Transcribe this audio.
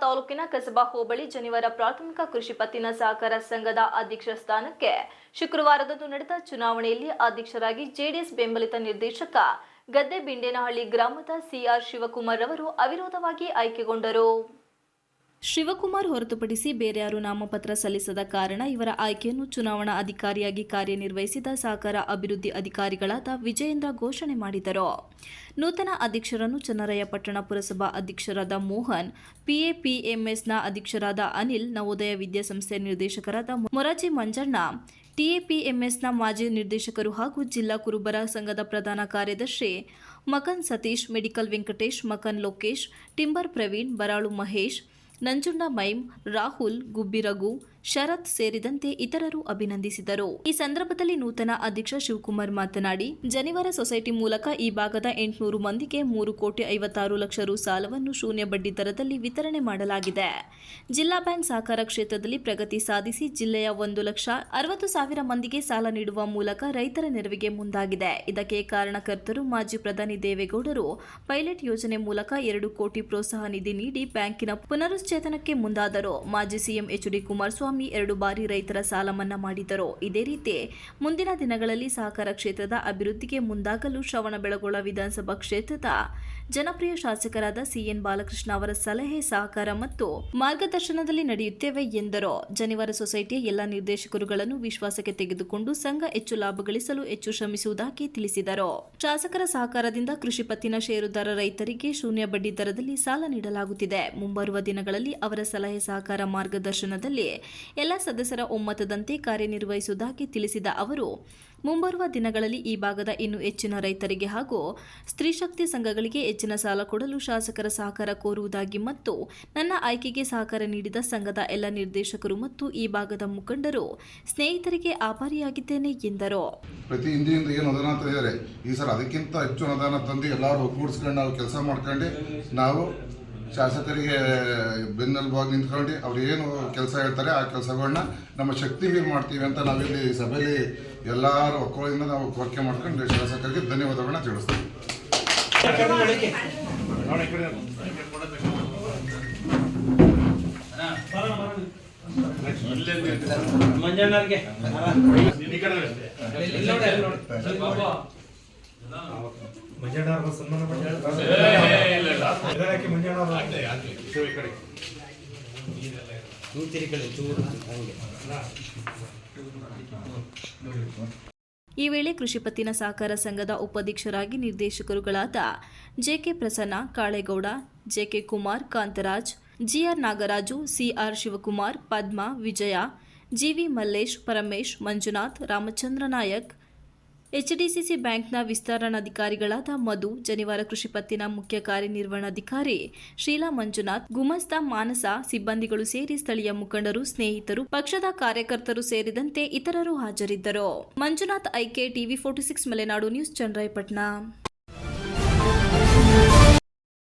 ತಾಲೂಕಿನ ಕಸಬಾ ಹೋಬಳಿ ಜನಿವಾರ ಪ್ರಾಥಮಿಕ ಕೃಷಿ ಪತ್ತಿನ ಸಹಕಾರ ಸಂಘದ ಅಧ್ಯಕ್ಷ ಸ್ಥಾನಕ್ಕೆ ಶುಕ್ರವಾರದಂದು ನಡೆದ ಚುನಾವಣೆಯಲ್ಲಿ ಅಧ್ಯಕ್ಷರಾಗಿ ಜೆಡಿಎಸ್ ಬೆಂಬಲಿತ ನಿರ್ದೇಶಕ ಗದ್ದೆ ಬಿಂಡೇನಹಳ್ಳಿ ಗ್ರಾಮದ ಸಿಆರ್ ಶಿವಕುಮಾರ್ ಅವರು ಅವಿರೋಧವಾಗಿ ಆಯ್ಕೆಗೊಂಡರು. ಶಿವಕುಮಾರ್ ಹೊರತುಪಡಿಸಿ ಬೇರ್ಯಾರು ನಾಮಪತ್ರ ಸಲ್ಲಿಸದ ಕಾರಣ ಇವರ ಆಯ್ಕೆಯನ್ನು ಚುನಾವಣಾ ಅಧಿಕಾರಿಯಾಗಿ ಕಾರ್ಯನಿರ್ವಹಿಸಿದ ಸಹಕಾರ ಅಭಿವೃದ್ಧಿ ಅಧಿಕಾರಿಗಳಾದ ವಿಜಯೇಂದ್ರ ಘೋಷಣೆ ಮಾಡಿದರು. ನೂತನ ಅಧ್ಯಕ್ಷರನ್ನು ಚನ್ನರಾಯ ಪಟ್ಟಣ ಪುರಸಭಾ ಅಧ್ಯಕ್ಷರಾದ ಮೋಹನ್ ಪಿಎಪಿಎಂಎಸ್ನ ಅಧ್ಯಕ್ಷರಾದ ಅನಿಲ್, ನವೋದಯ ವಿದ್ಯಾಸಂಸ್ಥೆ ನಿರ್ದೇಶಕರಾದ ಮೊರಾಜಿ ಮಂಜಣ್ಣ ಟಿಎಪಿಎಂಎಸ್ನ ಮಾಜಿ ನಿರ್ದೇಶಕರು ಹಾಗೂ ಜಿಲ್ಲಾ ಕುರುಬರ ಸಂಘದ ಪ್ರಧಾನ ಕಾರ್ಯದರ್ಶಿ ಮಕನ್ ಸತೀಶ್, ಮೆಡಿಕಲ್ ವೆಂಕಟೇಶ್, ಮಕನ್ ಲೋಕೇಶ್, ಟಿಂಬರ್ ಪ್ರವೀಣ್, ಬರಾಳು ಮಹೇಶ್ ನಂಜುಂಡ ಮೈಮ್, ರಾಹುಲ್ ಗುಬ್ಬಿರಘು ಶರತ್ ಸೇರಿದಂತೆ ಇತರರು ಅಭಿನಂದಿಸಿದರು. ಈ ಸಂದರ್ಭದಲ್ಲಿ ನೂತನ ಅಧ್ಯಕ್ಷ ಶಿವಕುಮಾರ್ ಮಾತನಾಡಿ, ಜನಿವಾರ ಸೊಸೈಟಿ ಮೂಲಕ ಈ ಭಾಗದ ಎಂಟುನೂರು ಮಂದಿಗೆ ಮೂರು ಕೋಟಿ ಐವತ್ತಾರು ಲಕ್ಷ ರು ಸಾಲವನ್ನು ಶೂನ್ಯ ಬಡ್ಡಿ ದರದಲ್ಲಿ ವಿತರಣೆ ಮಾಡಲಾಗಿದೆ. ಜಿಲ್ಲಾ ಬ್ಯಾಂಕ್ ಸಹಕಾರ ಕ್ಷೇತ್ರದಲ್ಲಿ ಪ್ರಗತಿ ಸಾಧಿಸಿ ಜಿಲ್ಲೆಯ ಒಂದು ಲಕ್ಷ ಅರವತ್ತು ಸಾವಿರ ಮಂದಿಗೆ ಸಾಲ ನೀಡುವ ಮೂಲಕ ರೈತರ ನೆರವಿಗೆ ಮುಂದಾಗಿದೆ. ಇದಕ್ಕೆ ಕಾರಣಕರ್ತರು ಮಾಜಿ ಪ್ರಧಾನಿ ದೇವೇಗೌಡರು. ಪೈಲಟ್ ಯೋಜನೆ ಮೂಲಕ ಎರಡು ಕೋಟಿ ಪ್ರೋತ್ಸಾಹ ನಿಧಿ ನೀಡಿ ಬ್ಯಾಂಕಿನ ಪುನರುಚ್ಚೇತನಕ್ಕೆ ಮುಂದಾದರು. ಮಾಜಿ ಸಿಎಂ ಎಚ್ ಡಿ ಕುಮಾರಸ್ವಾಮಿ ಎರಡು ಬಾರಿ ರೈತರ ಸಾಲ ಮನ್ನಾ ಮಾಡಿದರು ಇದೇ ರೀತಿ ಮುಂದಿನ ದಿನಗಳಲ್ಲಿ ಸಹಕಾರ ಕ್ಷೇತ್ರದ ಅಭಿವೃದ್ಧಿಗೆ ಮುಂದಾಗಲು ಶ್ರವಣಬೆಳಗೊಳ ವಿಧಾನಸಭಾ ಕ್ಷೇತ್ರದ ಜನಪ್ರಿಯ ಶಾಸಕರಾದ ಸಿಎನ್ ಬಾಲಕೃಷ್ಣ ಅವರ ಸಲಹೆ, ಸಹಕಾರ ಮತ್ತು ಮಾರ್ಗದರ್ಶನದಲ್ಲಿ ನಡೆಯುತ್ತೇವೆ ಎಂದರು. ಜನಿವಾರ ಸೊಸೈಟಿಯ ಎಲ್ಲ ನಿರ್ದೇಶಕರುಗಳನ್ನು ವಿಶ್ವಾಸಕ್ಕೆ ತೆಗೆದುಕೊಂಡು ಸಂಘ ಹೆಚ್ಚು ಲಾಭ ಗಳಿಸಲು ಹೆಚ್ಚು ಶ್ರಮಿಸುವುದಾಗಿ ತಿಳಿಸಿದರು. ಶಾಸಕರ ಸಹಕಾರದಿಂದ ಕೃಷಿ ಪತ್ತಿನ ಷೇರುದಾರ ರೈತರಿಗೆ ಶೂನ್ಯ ಬಡ್ಡಿ ದರದಲ್ಲಿ ಸಾಲ ನೀಡಲಾಗುತ್ತಿದೆ. ಮುಂಬರುವ ದಿನಗಳಲ್ಲಿ ಅವರ ಸಲಹೆ, ಸಹಕಾರ ಮಾರ್ಗದರ್ಶನದಲ್ಲಿ ಎಲ್ಲ ಸದಸ್ಯರ ಒಮ್ಮತದಂತೆ ಕಾರ್ಯನಿರ್ವಹಿಸುವುದಾಗಿ ತಿಳಿಸಿದ ಅವರು ಮುಂಬರುವ ದಿನಗಳಲ್ಲಿ ಈ ಭಾಗದ ಇನ್ನು ಹೆಚ್ಚಿನ ರೈತರಿಗೆ ಹಾಗೂ ಸ್ತ್ರೀಶಕ್ತಿ ಸಂಘಗಳಿಗೆ ಹೆಚ್ಚಿನ ಸಾಲ ಕೊಡಲು ಶಾಸಕರ ಸಹಕಾರ ಕೋರುವುದಾಗಿ ಮತ್ತು ನನ್ನ ಆಯ್ಕೆಗೆ ಸಹಕಾರ ನೀಡಿದ ಸಂಘದ ಎಲ್ಲ ನಿರ್ದೇಶಕರು ಮತ್ತು ಈ ಭಾಗದ ಮುಖಂಡರು ಸ್ನೇಹಿತರಿಗೆ ಆಭಾರಿಯಾಗಿದ್ದೇನೆ ಎಂದರು. ಪ್ರತಿ ಏನು ಅನುದಾನ ತಂದಿದ್ದಾರೆ ಈ ಸಲ ಅದಕ್ಕಿಂತ ಹೆಚ್ಚು ಅನುದಾನ ತಂದು ಎಲ್ಲರೂ ಒಗ್ಗೂಡಿಸ್ಕೊಂಡು ನಾವು ಕೆಲಸ ಮಾಡ್ಕೊಂಡು ನಾವು ಶಾಸಕರಿಗೆ ಬೆನ್ನೆಲುಬಾಗಿ ನಿಂತ್ಕೊಂಡು ಅವ್ರು ಏನು ಕೆಲಸ ಹೇಳ್ತಾರೆ, ಆ ಕೆಲಸಗಳನ್ನ ನಮ್ಮ ಶಕ್ತಿ ಮೀರಿ ಮಾಡ್ತೀವಿ ಅಂತ ನಾವಿಲ್ಲಿ ಸಭೆಯಲ್ಲಿ ಎಲ್ಲರೂ ಒಕ್ಕಲಿಂದ ನಾವು ಕೋರಿಕೆ ಮಾಡ್ಕೊಂಡು ಶಾಸಕರಿಗೆ ಧನ್ಯವಾದಗಳನ್ನ ತಿಳಿಸ್ತೀವಿ. ಸನ್ಮಾನ ಮಾಡಿ ಕಡೆ. ಈ ವೇಳೆ ಕೃಷಿ ಪತ್ತಿನ ಸಹಕಾರ ಸಂಘದ ಉಪಾಧ್ಯಕ್ಷರಾಗಿ ನಿರ್ದೇಶಕರುಗಳಾದ J K Prasanna Kalegowda J K Kumar Kantharaj G R Nagaraju C R Shivakumar Padma Vijaya G V Mallesh Paramesh Manjunath Ramachandra Nayak H D C C ಬ್ಯಾಂಕ್ನ ವಿಸ್ತರಣಾಧಿಕಾರಿಗಳಾದ ಮಧು, ಜನಿವಾರ ಕೃಷಿ ಪತ್ತಿನ ಮುಖ್ಯ ಕಾರ್ಯನಿರ್ವಹಣಾಧಿಕಾರಿ ಶೀಲಾ ಮಂಜುನಾಥ್, ಗುಮಸ್ತಾ ಮಾನಸ ಸಿಬ್ಬಂದಿಗಳು ಸೇರಿ ಸ್ಥಳೀಯ ಮುಖಂಡರು, ಸ್ನೇಹಿತರು, ಪಕ್ಷದ ಕಾರ್ಯಕರ್ತರು ಸೇರಿದಂತೆ ಇತರರು ಹಾಜರಿದ್ದರು. Manjunath, I K TV forty six, Malenadu news, Channarayapatna.